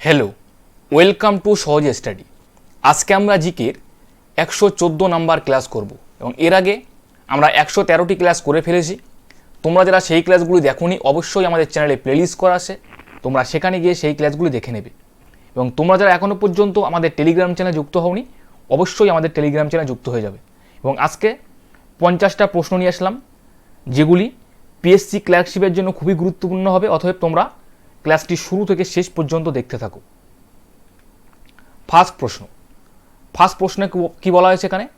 Hello welcome to Sahaj study আজকে আমরা জিকের একশো চোদ্দ নাম্বার ক্লাস করব এবং এর আগে আমরা একশো তেরোটি ক্লাস করে ফেলেছি। তোমরা যারা সেই ক্লাসগুলি দেখোনি, অবশ্যই আমাদের চ্যানেলে প্লেলিস্ট করা আছে। তোমরা সেখানে গিয়ে সেই ক্লাসগুলি দেখে নেবে। এবং তোমরা যারা এখনও পর্যন্ত আমাদের টেলিগ্রাম চ্যানেলে যুক্ত হওনি, অবশ্যই আমাদের টেলিগ্রাম চ্যানেলে যুক্ত হয়ে যাবে। এবং আজকে পঞ্চাশটা প্রশ্ন নিয়ে আসলাম, যেগুলি পিএসসি ক্লার্কশিপের জন্য খুবই গুরুত্বপূর্ণ হবে, অতএব তোমরা ক্লাসটি শুরু থেকে শেষ পর্যন্ত দেখতে থাকো। ফার্স্ট প্রশ্ন। ফার্স্ট প্রশ্নে কি- বলা হয়েছে এখানে?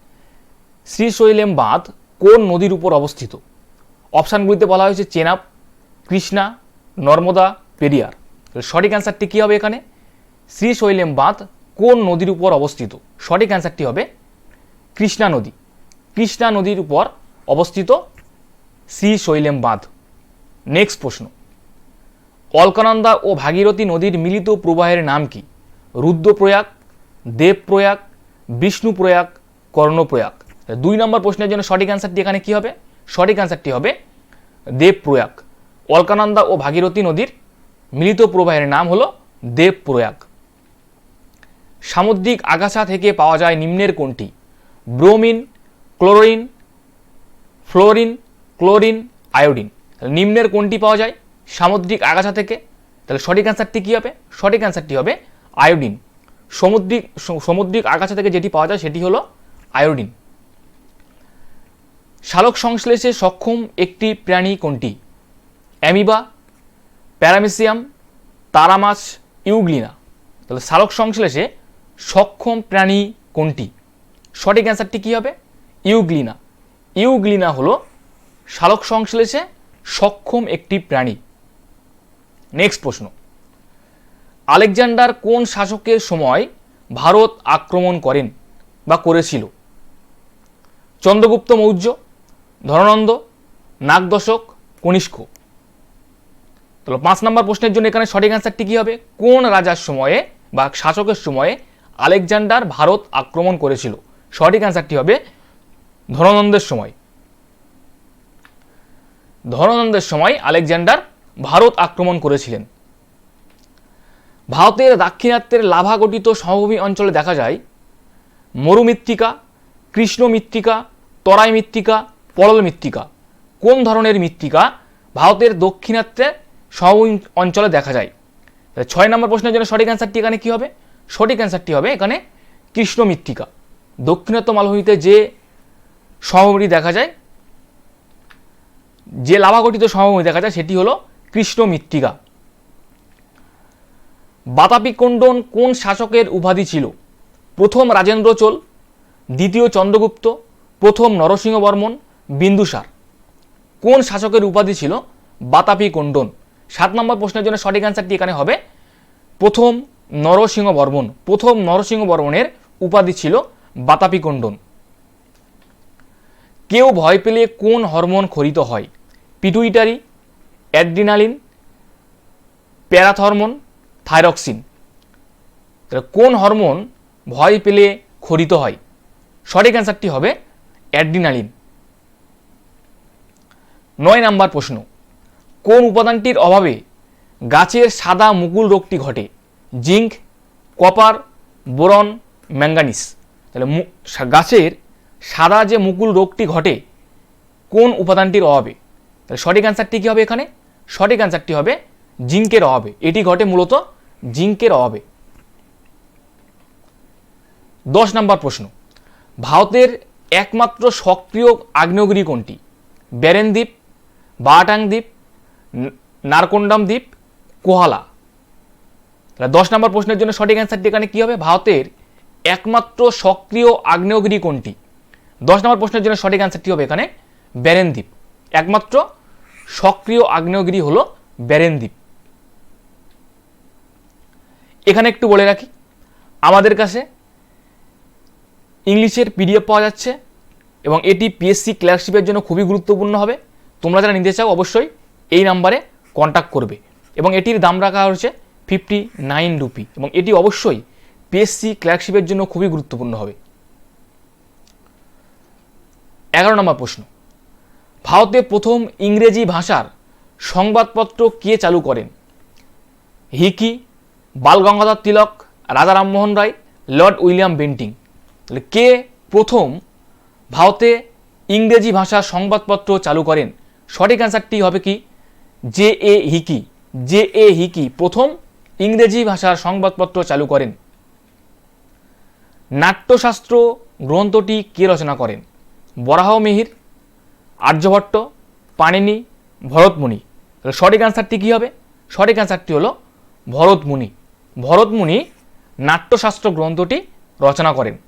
শ্রীশৈলেম বাঁধ কোন নদীর উপর অবস্থিত? অপশানগুলিতে বলা হয়েছে চেনাব কৃষ্ণা, নর্মদা, পেরিয়ার। সঠিক অ্যান্সারটি কী হবে এখানে? শ্রীশৈলেম বাঁধ কোন নদীর উপর অবস্থিত? সঠিক অ্যান্সারটি হবে কৃষ্ণা নদী। কৃষ্ণা নদীর উপর অবস্থিত শ্রীশৈলেম বাঁধ। নেক্সট প্রশ্ন। অলকানন্দা ও ভাগীরথী নদীর মিলিত প্রবাহের নাম কি? রুদ্রপ্রয়াগ, দেবপ্রয়াগ, বিষ্ণুপ্রয়াগ, কর্ণপ্রয়াগ। দুই নম্বর প্রশ্নের জন্য সঠিক অ্যান্সারটি এখানে কি হবে? সঠিক অ্যান্সারটি হবে দেবপ্রয়াগ। অলকানন্দা ও ভাগীরথী নদীর মিলিত প্রবাহের নাম হলো দেবপ্রয়াগ। সামুদ্রিক আগাছা থেকে পাওয়া যায় নিম্নের কোনটি? Bromine, chlorine, fluorine, chlorine, iodine. নিম্নের কোনটি পাওয়া যায়? সামুদ্রিক আগাছা থেকে, তাহলে সঠিক অ্যান্সারটি কী হবে? সঠিক অ্যান্সারটি হবে আয়োডিন। সমুদ্রিক, সামুদ্রিক আগাছা থেকে যেটি পাওয়া যায় সেটি হলো আয়োডিন। শালক সংশ্লেষে সক্ষম একটি প্রাণী কোনটি? অ্যামিবা, প্যারামিসিয়াম, তারামাছ, ইউগ্লিনা। তাহলে শালক সংশ্লেষে সক্ষম প্রাণী কোনটি? সঠিক অ্যান্সারটি কী হবে? ইউগ্লিনা। ইউগ্লিনা হলো শালক সংশ্লেষে সক্ষম একটি প্রাণী। নেক্সট প্রশ্ন। আলেকজান্ডার কোন শাসকের সময় ভারত আক্রমণ করেন বা করেছিল? চন্দ্রগুপ্ত মৌর্য ধননন্দ নাগদশক, কনিষ্ক। তাহলে পাঁচ নম্বর প্রশ্নের জন্য এখানে সঠিক অ্যান্সারটি কী হবে? কোন রাজার সময়ে বা শাসকের সময়ে আলেকজান্ডার ভারত আক্রমণ করেছিল? সঠিক অ্যান্সারটি হবে ধননন্দের সময়। ধননন্দের সময় আলেকজান্ডার ভারত আক্রমণ করেছিলেন। ভারতের দাক্ষিণাত্যের লাভা গঠিত সমভূমি অঞ্চলে দেখা যায়, মরুমৃত্তিকা কৃষ্ণ মৃত্তিকা তরাই মৃত্তিকা পরল মৃত্তিকা কোন ধরনের মৃত্তিকা ভারতের দক্ষিণাত্যের সমভূমি অঞ্চলে দেখা যায়? ছয় নম্বর প্রশ্নের জন্য সঠিক অ্যান্সারটি এখানে কী হবে? সঠিক অ্যান্সারটি হবে এখানে কৃষ্ণ মৃত্তিকা দক্ষিণাত্য মালভূমিতে যে সমভূমি দেখা যায়, যে লাভা গঠিত সমভূমি দেখা যায় সেটি হলো কৃষ্ণ মৃত্তিকা। বাতাপি কণ্ডন কোন শাসকের উপাধি ছিল? প্রথম রাজেন্দ্র চোল, দ্বিতীয় চন্দ্রগুপ্ত, প্রথম নরসিংহ বর্মন, বিন্দুসার। কোন শাসকের উপাধি ছিল বাতাপি কণ্ডন সাত নম্বর প্রশ্নের জন্য সঠিক অ্যান্সারটি এখানে হবে। প্রথম নরসিংহ বর্মন, প্রথম নরসিংহ বর্মনের উপাধি ছিল বাতাপি কণ্ডন কেউ ভয় পেলে কোন হরমোন খরিত হয়? Pituitary adrenaline, parathormone, thyroxine. তাহলে কোন হরমোন ভয় পেলে খরিত হয়? সঠিক অ্যান্সারটি হবে অ্যাড্রিনালিন। নয় নাম্বার প্রশ্ন, কোন উপাদানটির অভাবে গাছের সাদা মুকুল রোগটি ঘটে? জিঙ্ক, কপার, বোরন ম্যাঙ্গানিস তাহলে গাছের সাদা যে মুকুল রোগটি ঘটে, কোন উপাদানটির অভাবে? তাহলে সঠিক অ্যান্সারটি কী হবে এখানে? সঠিক অ্যান্সারটি হবে জিঙ্কের অভাবে। এটি ঘটে মূলত জিঙ্কের অভাবে। দশ নম্বর প্রশ্ন। ভারতের একমাত্র সক্রিয় আগ্নেয়গিরি কোনটি? ব্যারেন দ্বীপ বাটাং দ্বীপ নারকোন্ডাম দ্বীপ, কোহালা। দশ নম্বর প্রশ্নের জন্য সঠিক অ্যান্সারটি এখানে কী হবে? ভারতের একমাত্র সক্রিয় আগ্নেয়গিরি কোনটি? দশ নম্বর প্রশ্নের জন্য সঠিক অ্যান্সারটি হবে এখানে ব্যারেন দ্বীপ। একমাত্র সক্রিয় আগ্নেয়গিরি হলো ব্যারেন দ্বীপ এখানে একটু বলে রাখি, আমাদের কাছে ইংলিশের পিডিএফ পাওয়া যাচ্ছে এবং এটি পিএসসি ক্লার্কশিপের জন্য খুবই গুরুত্বপূর্ণ হবে। তোমরা যারা নিতে চাও অবশ্যই এই নাম্বারে কন্ট্যাক্ট করবে এবং এটির দাম রাখা হয়েছে ফিফটি নাইন রুপি এবং এটি অবশ্যই পিএসসি ক্লার্কশিপের জন্য খুবই গুরুত্বপূর্ণ হবে। এগারো নম্বর প্রশ্ন। ভারতে প্রথম ইংরেজি ভাষার সংবাদপত্র কে চালু করেন? Hicky, Bal Gangadhar Tilak, Raja Rammohan Roy, Lord William Bentinck. কে প্রথম ভারতে ইংরেজি ভাষার সংবাদপত্র চালু করেন? সঠিক অ্যান্সারটি হবে কি? J A Hicky. J A Hicky প্রথম ইংরেজি ভাষার সংবাদপত্র চালু করেন। নাট্যশাস্ত্র গ্রন্থটি কে রচনা করেন? বরাহ মিহির আর্যভট্ট, পাণিনি, ভরতমুনি। তাহলে সঠিক অ্যান্সারটি কী হবে? সঠিক অ্যান্সারটি হলো ভরতমুনি। ভরতমুনি নাট্যশাস্ত্র গ্রন্থটি রচনা করেন।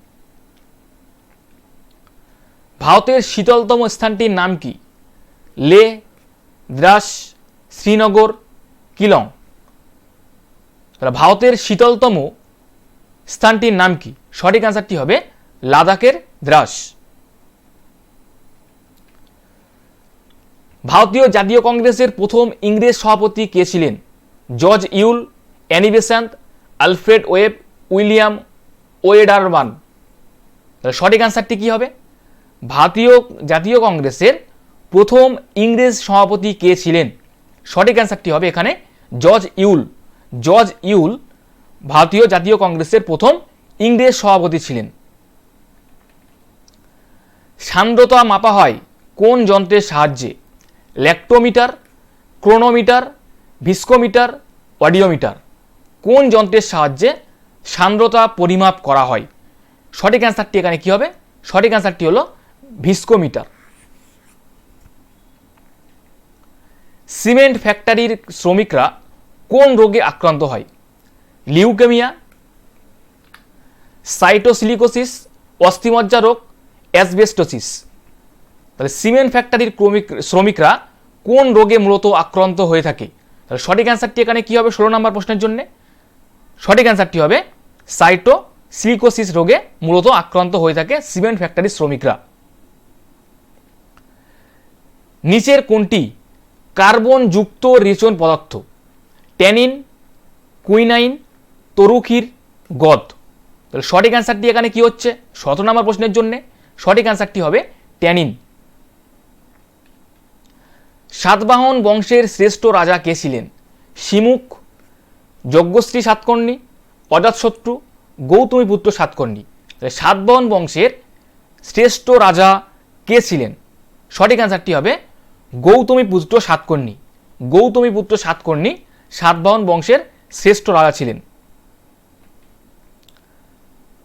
ভারতের শীতলতম স্থানটির নাম কি? লে, দ্রাস, শ্রীনগর, কিলং। তাহলে ভারতের শীতলতম স্থানটির নাম কি? সঠিক অ্যান্সারটি হবে লাদাখের দ্রাস। ভারতীয় জাতীয় কংগ্রেসের প্রথম ইংরেজ সভাপতি কে ছিলেন? George Yule Annie Besant Alfred Webb, William Wedderburn তাহলে সঠিক অ্যান্সারটি কী হবে? ভারতীয় জাতীয় কংগ্রেসের প্রথম ইংরেজ সভাপতি কে ছিলেন? সঠিক অ্যান্সারটি হবে এখানে জর্জ ইউল। জর্জ ইউল ভারতীয় জাতীয় কংগ্রেসের প্রথম ইংরেজ সভাপতি ছিলেন। সান্দ্রতা মাপা হয় কোন যন্ত্রের সাহায্যে? Lactometer, chronometer, viscometer, audiometer. কোন যন্ত্রের সাহায্যে সান্দ্রতা পরিমাপ করা হয়? সঠিক অ্যান্সারটি এখানে কী হবে? সঠিক অ্যান্সারটি হলো ভিস্কোমিটার। সিমেন্ট ফ্যাক্টরির শ্রমিকরা কোন রোগে আক্রান্ত হয়? লিউকেমিয়া, সাইটোসিলিকোসিস, অস্থিমজ্জা রোগ, অ্যাসবেস্টোসিস। তাহলে সিমেন্ট ফ্যাক্টরির ক্রমিক শ্রমিকরা কোন রোগে মূলত আক্রান্ত হয়ে থাকে? তাহলে সঠিক অ্যান্সারটি এখানে কী হবে? ষোলো নম্বর প্রশ্নের জন্য। সঠিক অ্যান্সারটি হবে সাইটো সিলিকোসিস রোগে মূলত আক্রান্ত হয়ে থাকে সিমেন্ট ফ্যাক্টরির শ্রমিকরা। নিচের কোনটি? কার্বন যুক্ত রেচন পদার্থ। ট্যানিন, কুইনাইন তরুখির গদ। তাহলে সঠিক অ্যান্সারটি এখানে কি হচ্ছে? সতেরো নম্বর প্রশ্নের জন্য। সঠিক অ্যান্সারটি হবে ট্যানিন। সাতবাহন বংশের শ্রেষ্ঠ রাজা কে ছিলেন? শিমুখ যজ্ঞশ্রী সাতকর্ণী অজাতশত্রু গৌতমী পুত্র সাতকর্ণী। তাহলে সাতবাহন বংশের শ্রেষ্ঠ রাজা কে ছিলেন? সঠিক অ্যান্সারটি হবে গৌতমী পুত্র সাতকর্ণী। গৌতমী পুত্র সাতকর্ণী সাতবাহন বংশের শ্রেষ্ঠ রাজা ছিলেন।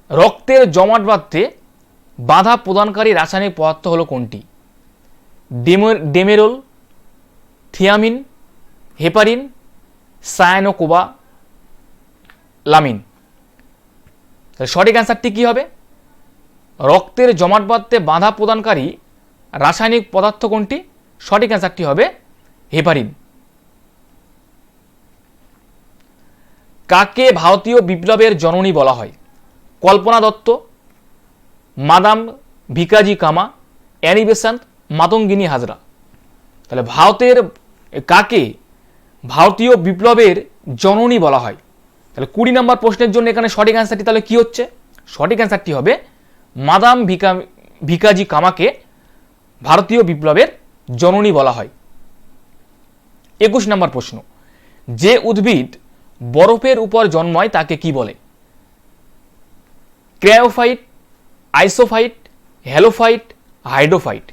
রক্তের জমাট বাঁধতে বাধা প্রদানকারী রাসায়নিক পদার্থ হলো কোনটি? ডেমের Demerol thiamine, heparin, cyanocobalamin. তাহলে সঠিক অ্যান্সারটি কী হবে? রক্তের জমাট বাঁধতে বাধা প্রদানকারী রাসায়নিক পদার্থ কোনটি? সঠিক অ্যান্সারটি হবে হেপারিন। কাকে ভারতীয় বিপ্লবের জননী বলা হয়? কল্পনা দত্ত, মাদাম ভিকাজি কামা অ্যানি মাতঙ্গিনী হাজরা। তাহলে ভারতের কাকে? ভারতীয় বিপ্লবের জননী বলা হয়। তাহলে কুড়ি নম্বর প্রশ্নের জন্য এখানে সঠিক অ্যান্সারটি তাহলে কী হচ্ছে? সঠিক অ্যান্সারটি হবে মাদাম ভিকা, ভিকাজি কামাকে ভারতীয় বিপ্লবের জননী বলা হয়। একুশ নম্বর প্রশ্ন, যে উদ্ভিদ বরফের উপর জন্মায় তাকে কি বলে? Cryophyte, isophyte, halophyte, hydrophyte.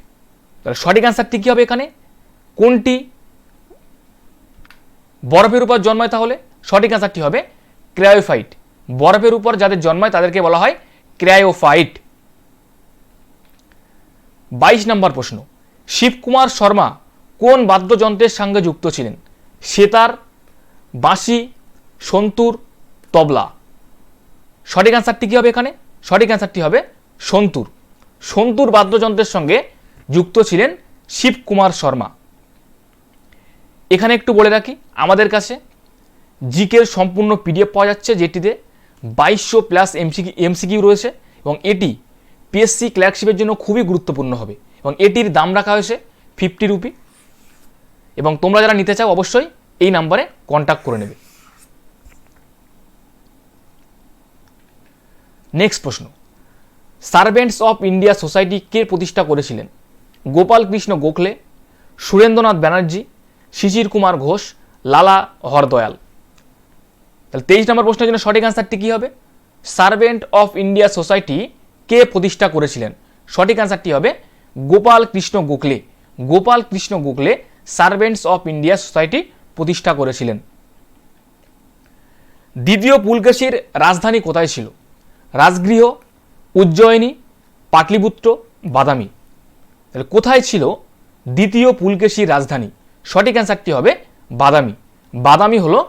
তাহলে সঠিক অ্যান্সারটি কী হবে এখানে? কোনটি বরফের উপর জন্মায় তাহলে? সঠিক অ্যান্সারটি হবে ক্রায়োফাইট। বরফের উপর যাদের জন্মায় তাদেরকে বলা হয় ক্রায়োফাইট। বাইশ নম্বর প্রশ্ন, শিবকুমার শর্মা কোন বাদ্যযন্ত্রের সঙ্গে যুক্ত ছিলেন? সেতার, বাঁশি, সন্তুর, তবলা। সঠিক অ্যান্সারটি কী হবে এখানে? সঠিক অ্যান্সারটি হবে সন্তুর। সন্তুর বাদ্যযন্ত্রের সঙ্গে যুক্ত ছিলেন শিবকুমার শর্মা। এখানে একটু বলে রাখি, আমাদের কাছে জিকের সম্পূর্ণ পিডিএফ পাওয়া যাচ্ছে, যেটিতে বাইশশো প্লাস এমসিকি, এমসিকিউ রয়েছে এবং এটি পিএসসি ক্লার্কশিপের জন্য খুবই গুরুত্বপূর্ণ হবে। এবং এটির দাম রাখা হয়েছে ফিফটি রুপি। এবং তোমরা যারা নিতে চাও, অবশ্যই এই নাম্বারে কন্ট্যাক্ট করে নেবে। নেক্সট প্রশ্ন। সার্ভেন্টস অফ ইন্ডিয়া সোসাইটি কে প্রতিষ্ঠা করেছিলেন? গোপাল কৃষ্ণ গোখলে, সুরেন্দ্রনাথ ব্যানার্জি শিশির কুমার ঘোষ, লালা হরদয়াল। তাহলে তেইশ নম্বর প্রশ্নের জন্য সঠিক অ্যান্সারটি কী হবে? সার্ভেন্ট অফ ইন্ডিয়া সোসাইটি কে প্রতিষ্ঠা করেছিলেন? সঠিক অ্যান্সারটি হবে Gopal Krishna Gokhale. Gopal Krishna Gokhale servants of India society প্রতিষ্ঠা করেছিলেন। দ্বিতীয় পুলকেশীর রাজধানী কোথায় ছিল? রাজগৃহ, উজ্জয়িনী, পাটলিপুত্র, বাদামি। তাহলে কোথায় ছিল দ্বিতীয় পুলকেশীর রাজধানী? সঠিক অ্যান্সারটি হবে বাদামি। বাদামি হলো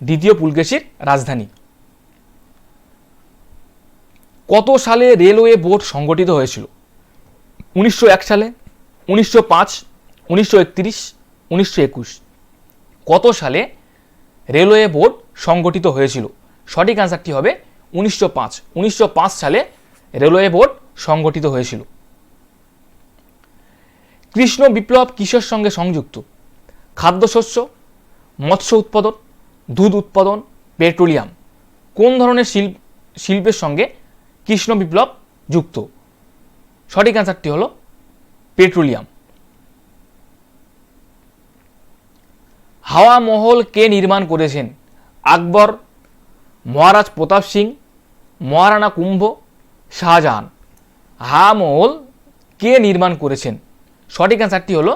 দ্বিতীয় পুলকেশীর রাজধানী। কত সালে রেলওয়ে বোর্ড সংগঠিত হয়েছিল? উনিশশো এক সালে, উনিশশো পাঁচ, উনিশশো একত্রিশ, উনিশশো একুশ। কত সালে রেলওয়ে বোর্ড সংগঠিত হয়েছিল? সঠিক অ্যান্সারটি হবে উনিশশো পাঁচ। উনিশশো পাঁচ সালে রেলওয়ে বোর্ড সংগঠিত হয়েছিল। কৃষ্ণ বিপ্লব কিসের সঙ্গে সংযুক্ত? খাদ্যশস্য, মৎস্য উৎপাদন, দুধ উৎপাদন, পেট্রোলিয়াম, কোন ধরনের শিল্প শিল্পের সঙ্গে কৃষ্ণ বিপ্লব যুক্ত? সঠিক অ্যান্সারটি হলো পেট্রোলিয়াম। হাওয়া মহল কে নির্মাণ করেছেন? আকবর, মহারাজ প্রতাপ সিং, মহারানা কুম্ভ, শাহজাহান। হাওয়া মহল কে নির্মাণ করেছেন? সঠিক অ্যান্সারটি হলো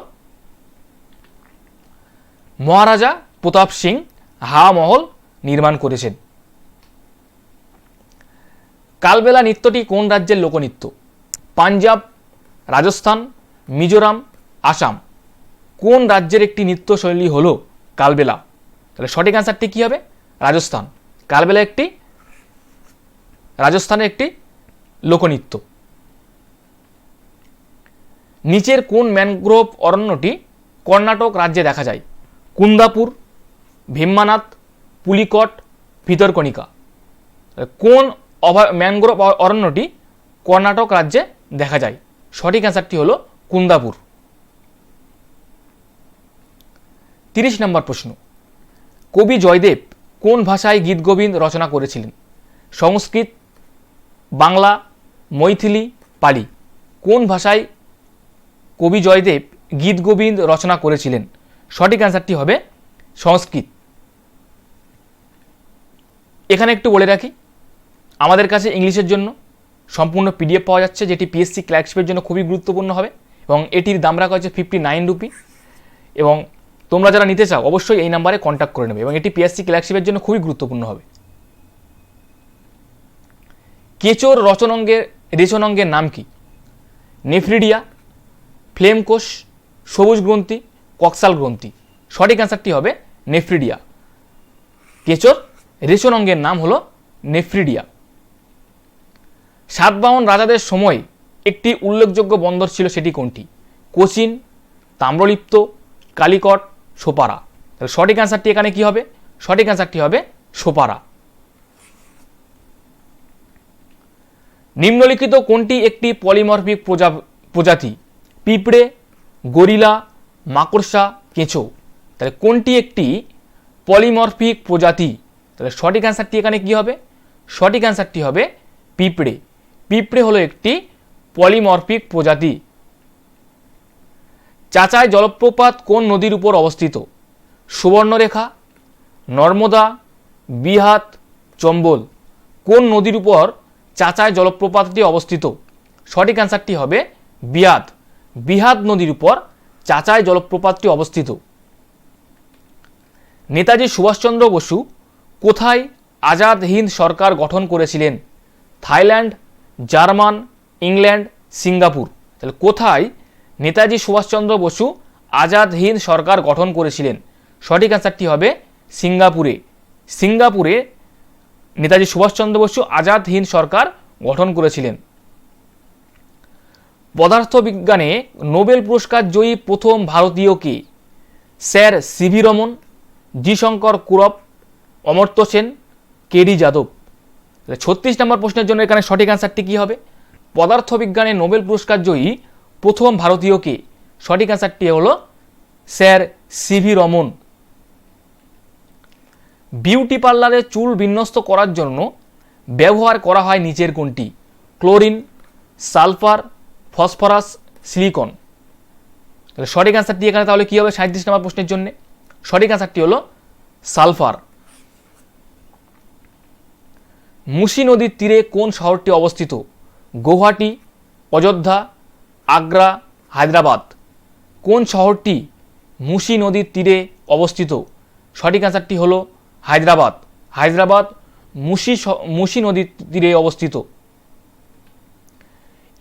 মহারাজা প্রতাপ সিং হাওয়া মহল নির্মাণ করেছেন। কালবেলা নৃত্যটি কোন রাজ্যের লোকনৃত্য? পাঞ্জাব, রাজস্থান, মিজোরাম, আসাম। কোন রাজ্যের একটি নৃত্যশৈলী হলো কালবেলা? তাহলে সঠিক অ্যান্সারটি কী হবে? রাজস্থান। কালবেলা একটি, রাজস্থানের একটি লোকনৃত্য। নিচের কোন ম্যানগ্রোভ অরণ্যটি কর্ণাটক রাজ্যে দেখা যায়? কুন্দাপুর ভীম্মানাথ পুলিকট, ভিতরকণিকা। কোন অভা ম্যানগ্রোভ অরণ্যটি কর্ণাটক রাজ্যে দেখা যায়? সঠিক অ্যান্সারটি হলো কুন্দাপুর। তিরিশ নম্বর প্রশ্ন। কবি জয়দেব কোন ভাষায় গীত গোবিন্দ রচনা করেছিলেন? সংস্কৃত, বাংলা, মৈথিলি, পালি। কোন ভাষায় কবি জয়দেব গীত গোবিন্দ রচনা করেছিলেন? সঠিক অ্যান্সারটি হবে সংস্কৃত। এখানে একটু বলে রাখি, আমাদের কাছে ইংলিশের জন্য সম্পূর্ণ পিডিএফ পাওয়া যাচ্ছে, যেটি পিএসসি ক্লার্কশিপের জন্য খুবই গুরুত্বপূর্ণ হবে এবং এটির দাম রাখা হচ্ছে ফিফটি নাইন রুপি এবং তোমরা যারা নিতে চাও, অবশ্যই এই নাম্বারে কন্ট্যাক্ট করে নেবে এবং এটি পিএসসি ক্লার্কশিপের জন্য খুবই গুরুত্বপূর্ণ হবে। কেচোর রচনঙ্গের, রেচনাঙ্গের নাম কি? নেফ্রিডিয়া ফ্লেম কোষ সবুজ গ্রন্থি কক্সাল গ্রন্থি। সঠিক অ্যান্সারটি হবে নেফ্রিডিয়া। কেচোর, রেশন অঙ্গের নাম হলো নেফ্রিডিয়া। সাতবাহন রাজাদের সময় একটি উল্লেখযোগ্য বন্দর ছিল সেটি কোনটি? কোচিন, তাম্রলিপ্ত, কালিকট, সোপারা। তাহলে সঠিক অ্যান্সারটি এখানে কি হবে? সঠিক অ্যান্সারটি হবে সোপারা। নিম্নলিখিত কোনটি একটি পলিমরফিক প্রজা প্রজাতি? পিঁপড়ে, গরিলা মাকড়সা কেঁচো। তাহলে কোনটি একটি পলিমরফিক প্রজাতি? তাহলে সঠিক অ্যান্সারটি এখানে কি হবে? সঠিক অ্যান্সারটি হবে পিঁপড়ে। পিঁপড়ে হলো একটি পলিমরফিক প্রজাতি। চাচায় জলপ্রপাত কোন নদীর উপর অবস্থিত? সুবর্ণরেখা, নর্মদা বিহাত চম্বল। কোন নদীর উপর চাচায় জলপ্রপাতটি অবস্থিত? সঠিক অ্যান্সারটি হবে বিহাত বিহাত নদীর উপর চাচাই জলপ্রপাতটি অবস্থিত। নেতাজি সুভাষচন্দ্র বসু কোথায় আজাদ হিন্দ সরকার গঠন করেছিলেন? Thailand, German, England, Singapore. তাহলে কোথায় নেতাজি সুভাষচন্দ্র বসু আজাদ হিন্দ সরকার গঠন করেছিলেন? সঠিক অ্যান্সারটি হবে সিঙ্গাপুরে। সিঙ্গাপুরে নেতাজি সুভাষচন্দ্র বসু আজাদ হিন্দ সরকার গঠন করেছিলেন। পদার্থবিজ্ঞানে নোবেল পুরস্কার জয়ী প্রথম ভারতীয় কে? Sir C V Raman, G Shankar Kurup, Amartya Sen K D Yadav. ছত্রিশ নম্বর প্রশ্নের জন্য এখানে সঠিক অ্যান্সারটি কী হবে? পদার্থবিজ্ঞানে নোবেল পুরস্কার জয়ী প্রথম ভারতীয় কে? সঠিক অ্যান্সারটি হলো স্যার সিভি রমন। বিউটি পার্লারে চুল বিন্যস্ত করার জন্য ব্যবহার করা হয় নিচের কোনটি? Chlorine, sulphur phosphorus, silicon. তাহলে সঠিক অ্যান্সারটি এখানে তাহলে কী হবে? সাঁত্রিশ নম্বর প্রশ্নের জন্য। সঠিক অ্যান্সারটি হলো সালফার। মুসি নদীর তীরে কোন শহরটি অবস্থিত? গৌহাটি অযোধ্যা, আগ্রা, হায়দ্রাবাদ। কোন শহরটি মুসি নদীর তীরে অবস্থিত? সঠিক অ্যান্সারটি হলো হায়দ্রাবাদ। হায়দ্রাবাদ মুসি মুসি নদীর তীরে অবস্থিত।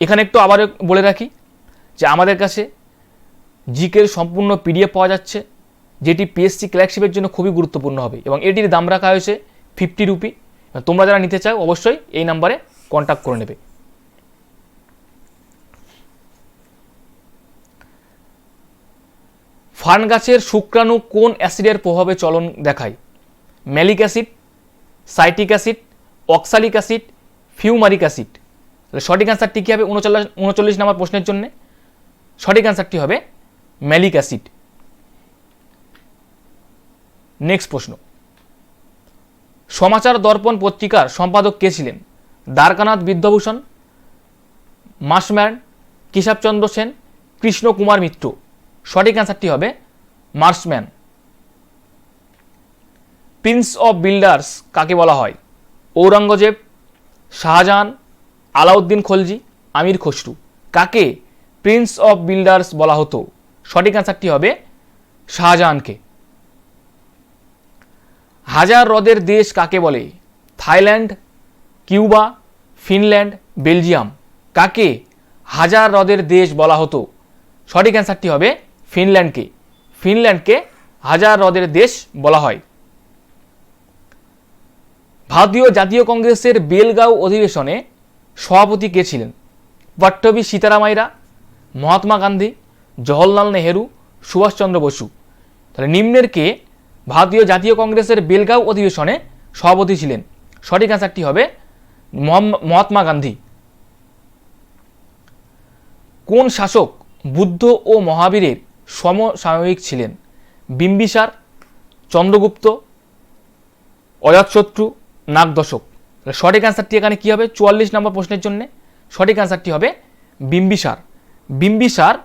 এখানে একটু আবার বলে রাখি যে আমাদের কাছে জিকের সম্পূর্ণ পিডিএফ পাওয়া যাচ্ছে, যেটি পিএসসি ক্লার্কশিপের জন্য খুবই গুরুত্বপূর্ণ হবে এবং এটির দাম রাখা হয়েছে ফিফটি রুপি তোমরা যারা নিতে চাও, অবশ্যই এই নাম্বারে কন্ট্যাক্ট করে নেবে। ফার্ন গাছের শুক্রাণু কোন অ্যাসিডের প্রভাবে চলন দেখায়? Malic acid citric acid, oxalic acid, fumaric acid. তাহলে সঠিক অ্যান্সারটি কী হবে উনচল্লিশ উনচল্লিশ নম্বর প্রশ্নের জন্য? সঠিক অ্যান্সারটি হবে ম্যালিক অ্যাসিড নেক্সট প্রশ্ন। সমাচার দর্পণ পত্রিকার সম্পাদক কে ছিলেন? দ্বারকানাথ বিদ্যাভূষণ, মাসম্যান, কেশবচন্দ্র সেন কৃষ্ণ কুমার মিত্র। সঠিক অ্যান্সারটি হবে মার্সম্যান। প্রিন্স অফ বিল্ডার্স কাকে বলা হয়? ঔরঙ্গজেব, শাহজাহান আলাউদ্দিন খলজি, আমির খসরু। কাকে প্রিন্স অফ বিল্ডার্স বলা হতো? সঠিক অ্যান্সারটি হবে শাহজাহানকে। হাজার হ্রদের দেশ কাকে বলে? Thailand, Cuba, Finland, Belgium. কাকে হাজার হ্রদের দেশ বলা হতো? সঠিক অ্যান্সারটি হবে ফিনল্যান্ডকে। ফিনল্যান্ডকে হাজার হ্রদের দেশ বলা হয়। ভারতীয় জাতীয় কংগ্রেসের বেলগাঁও অধিবেশনে সভাপতি কে ছিলেন? পট্টবী সীতারামাইরা মহাত্মা গান্ধী, জওহরলাল নেহেরু সুভাষচন্দ্র বসু। তাহলে নিম্নের কে? ভারতীয় জাতীয় কংগ্রেসের বেলগাঁও অধিবেশনে সভাপতি ছিলেন। সঠিক অ্যান্সারটি হবে মহাত্মা গান্ধী। কোন শাসক বুদ্ধ ও মহাবীরের সমসাময়িক ছিলেন? বিম্বিসার, চন্দ্রগুপ্ত, অজাতশত্রু, নাগদশক। তাহলে সঠিক অ্যান্সারটি এখানে কী হবে? চুয়াল্লিশ নম্বর প্রশ্নের জন্য সঠিক অ্যান্সারটি হবে বিম্বিসার। বিম্বিসার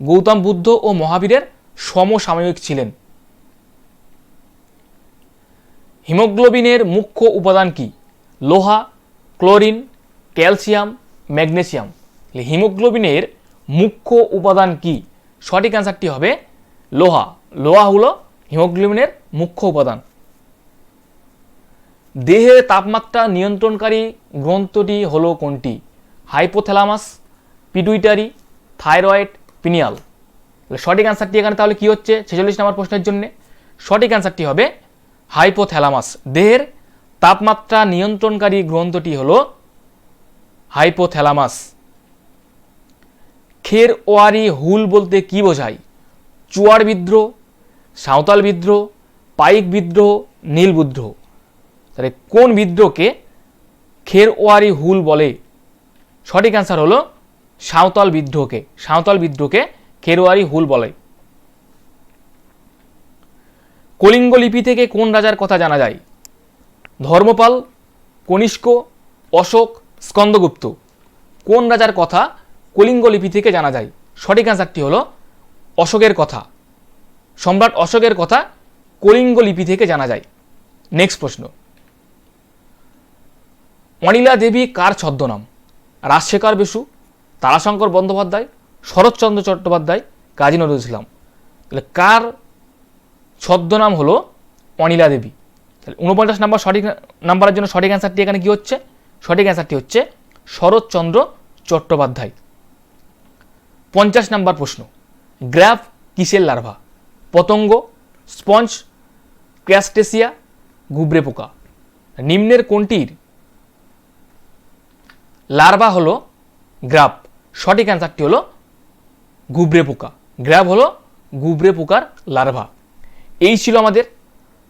গৌতম বুদ্ধ ও মহাবীরের সমসাময়িক ছিলেন। হিমোগ্লোবিনের মুখ্য উপাদান কি? লোহা, ক্লোরিন, ক্যালসিয়াম, ম্যাগনেসিয়াম। হিমোগ্লোবিনের মুখ্য উপাদান কি? সঠিক অ্যান্সারটি হবে লোহা। লোহা হলো হিমোগ্লোবিনের মুখ্য উপাদান। দেহের তাপমাত্রা নিয়ন্ত্রণকারী গ্রন্থটি হলো কোনটি? Hypothalamus pituitary thyroid, pineal. সঠিক অ্যান্সারটি এখানে তাহলে কি হচ্ছে? ছেচল্লিশ নম্বর প্রশ্নের জন্য। সঠিক অ্যান্সারটি হবে হাইপোথ্যালামাস। দেহের তাপমাত্রা নিয়ন্ত্রণকারী গ্রন্থটি হলো হাইপোথ্যালামাস। খের ওয়ারি হুল বলতে কি বোঝায়? চুয়ার বিদ্রোহ, সাঁওতাল বিদ্রোহ, পাইক বিদ্রোহ, নীল বিদ্রোহ। তাহলে কোন বিদ্রোহকে খের ওয়ারি হুল বলে? সঠিক অ্যান্সার হলো সাঁওতাল বিদ্রোহকে সাঁওতাল বিদ্রোহকে খেরোয়ারি হুল বলে। কলিঙ্গ লিপি থেকে কোন রাজার কথা জানা যায়? ধর্মপাল, কনিষ্ক, অশোক, স্কন্দগুপ্ত। কোন রাজার কথা কলিঙ্গ লিপি থেকে জানা যায়? সঠিক অ্যান্সারটি হলো অশোকের কথা। সম্রাট অশোকের কথা কলিঙ্গ লিপি থেকে জানা যায়। নেক্সট প্রশ্ন। অনিলা দেবী কার ছদ্মনাম? রাজশেখর বেশু তারাশঙ্কর বন্দ্যোপাধ্যায়, শরৎচন্দ্র চট্টোপাধ্যায়, কাজী নজরুল ইসলাম। তাহলে কার ছদ্মনাম হলো অনিলা দেবী? তাহলে উনপঞ্চাশ নাম্বার সঠিক নাম্বারের জন্য সঠিক অ্যান্সারটি এখানে কি হচ্ছে? সঠিক অ্যান্সারটি হচ্ছে শরৎচন্দ্র চট্টোপাধ্যায়। পঞ্চাশ নাম্বার প্রশ্ন গ্র্যাফ কিসের লার্ভা? পতঙ্গ, স্পঞ্জ, ক্র্যাস্টেসিয়া, গুবরে পোকা। নিম্নের কোনটির লার্ভা হলো গ্রাফ। সঠিক অ্যান্সারটি হলো গুবরে পোকা। গ্র্যাব হলো গুবরে পোকার লার্ভা। এই ছিল আমাদের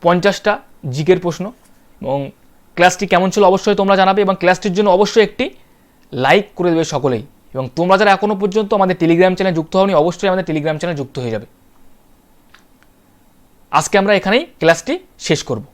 পঞ্চাশটা জিকের প্রশ্ন এবং ক্লাসটি কেমন ছিল অবশ্যই তোমরা জানাবে এবং ক্লাসটির জন্য অবশ্যই একটি লাইক করে দেবে সকলেই। এবং তোমরা যারা এখনও পর্যন্ত আমাদের টেলিগ্রাম চ্যানেল যুক্ত হওনি, অবশ্যই আমাদের টেলিগ্রাম চ্যানেল যুক্ত হয়ে যাবে। আজকে আমরা এখানেই ক্লাসটি শেষ করব।